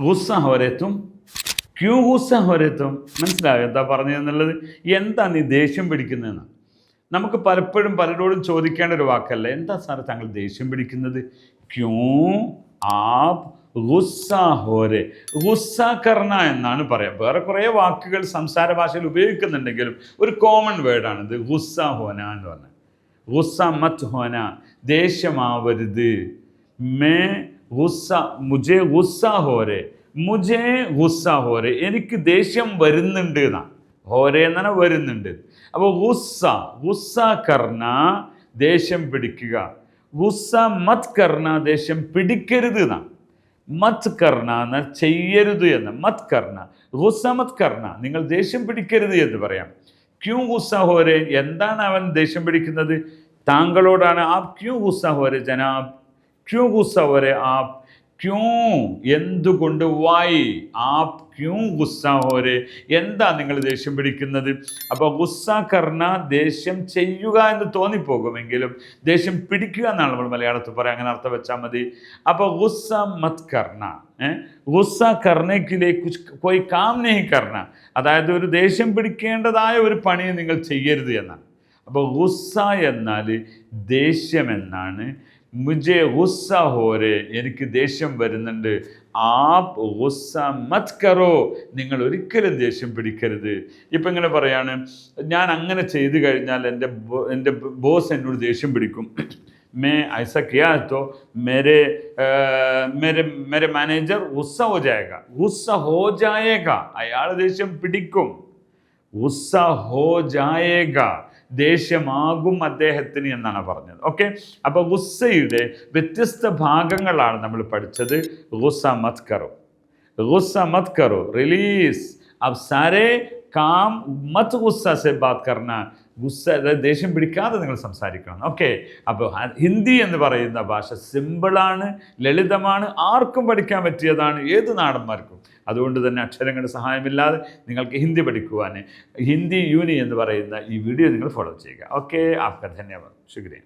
ഗുസ്സ ഹോരത്തും Q ഗുസ്സ ഹോരത്തും. മനസ്സിലാകും എന്താ പറഞ്ഞതെന്നുള്ളത്? എന്താ നീ ദേഷ്യം പിടിക്കുന്നതെന്ന്? നമുക്ക് പലപ്പോഴും പലരോടും ചോദിക്കേണ്ട ഒരു വാക്കല്ല. എന്താ സാറ് താങ്കൾ ദേഷ്യം പിടിക്കുന്നത്? Q app ഗുസ്സ ഹോരെ. ഗുസ്സ എന്നാണ് പറയാം. വേറെ കുറേ വാക്കുകൾ സംസാര ഭാഷയിൽ ഉപയോഗിക്കുന്നുണ്ടെങ്കിലും ഒരു കോമൺ വേർഡാണിത് ഗുസ്സ ഹോന എന്ന് പറഞ്ഞത് ഗുസ്സ മത് ഹോന. ദേഷ്യമാവരുത് മേ ഗുസ്സ മുജെ ഗുസ്സ ഹോരെ മുജെ ഗുസ്സ ഹോരെ എനിക്ക് ദേഷ്യം വരുന്നുണ്ട് എന്നാ. ഹോരെ എന്നാണ് വരുന്നുണ്ട്. അപ്പോൾ ഗുസ്സ ഗുസ്സ കർണ ദേഷ്യം പിടിക്കുക. ഗുസ്സ മത് കർണ ദേഷ്യം പിടിക്കരുത് എന്നാ. മത് കർണ എന്നാൽ ചെയ്യരുത് എന്ന് മത് കർണ. ഗുസ്സ മത് കർണ നിങ്ങൾ ദേഷ്യം പിടിക്കരുത് എന്ന് പറയാം. ക്യൂ ഗുസ്സ ഹോരെ എന്താണ് അവൻ ദേഷ്യം പിടിക്കുന്നത്? താങ്കളോടാണ്. ആ ക്യൂ ഗുസ്സ ഹോരെ ജനാബ് ക്യൂ ഗുസ്സ ഹോരെ ആപ് ക്യൂ എന്തുകൊണ്ട് വായി ആപ് ക്യൂ ഗുസ്സ ഹോരെ എന്താ നിങ്ങൾ ദേഷ്യം പിടിക്കുന്നത്? അപ്പോൾ ഗുസ്സ കർണ ദേഷ്യം ചെയ്യുക എന്ന് തോന്നിപ്പോകുമെങ്കിലും ദേഷ്യം പിടിക്കുക എന്നാണ് നമ്മൾ മലയാളത്തിൽ പറയാം. അങ്ങനെ അർത്ഥം വെച്ചാൽ മതി. അപ്പോൾ ഗുസ്സ മത് കർണ ഗുസ്സ കർണയ്ക്കിലെ കുച്ച് കോയി കാം നെഹി കർണ അതായത് ഒരു ദേഷ്യം പിടിക്കേണ്ടതായ ഒരു പണി നിങ്ങൾ ചെയ്യരുത് എന്നാണ്. അപ്പോൾ ഗുസ്സ എന്നാൽ ദേഷ്യം എന്നാണ് മുജെ ഗുസ്സ ഹോരെ എനിക്ക് ദേഷ്യം വരുന്നുണ്ട്. ആപ് ഗുസ്സ മത് കറോ നിങ്ങൾ ഒരിക്കലും ദേഷ്യം പിടിക്കരുത്. ഇപ്പം ഇങ്ങനെ പറയാണ് ഞാൻ അങ്ങനെ ചെയ്തു കഴിഞ്ഞാൽ എന്റെ എന്റെ ബോസ് എന്നോട് ദേഷ്യം പിടിക്കും. മേ ഐസ കിയാ തോ മേരെ മേരെ മേരെ മാനേജർ ഗുസ്സ ഹോ ജായേഗ ഗുസ്സ ഹോ ജായേഗ അയാൾ ദേഷ്യം പിടിക്കും. ഗുസ്സ ഹോ ജായേഗ ദേഷ്യമാകും അദ്ദേഹത്തിന് എന്നാണ് പറഞ്ഞത്. ഓക്കെ അപ്പോൾ ഗുസ്സയുടെ വ്യത്യസ്ത ഭാഗങ്ങളാണ് നമ്മൾ പഠിച്ചത്. ഗുസ മത് കറു ഗുസ മത് കറു റിലീസ് അബ്സാരെ കാം മത് ഗുസ്സ സെ ബാത് കർണ ഗുസ്സ ദേഷ്യം പിടിക്കാതെ നിങ്ങൾ സംസാരിക്കണം. ഓക്കെ അപ്പോൾ ഹിന്ദി എന്ന് പറയുന്ന ഭാഷ സിമ്പിളാണ് ലളിതമാണ് ആർക്കും പഠിക്കാൻ പറ്റിയതാണ് ഏത് നാടന്മാർക്കും. അതുകൊണ്ട് തന്നെ അക്ഷരങ്ങളുടെ സഹായമില്ലാതെ നിങ്ങൾക്ക് ഹിന്ദി പഠിക്കുവാൻ ഹിന്ദി യൂനി എന്ന് പറയുന്ന ഈ വീഡിയോ നിങ്ങൾ ഫോളോ ചെയ്യുക. ഓക്കെ ആപ്ക ധന്യവാദം? ശുക്രിയ.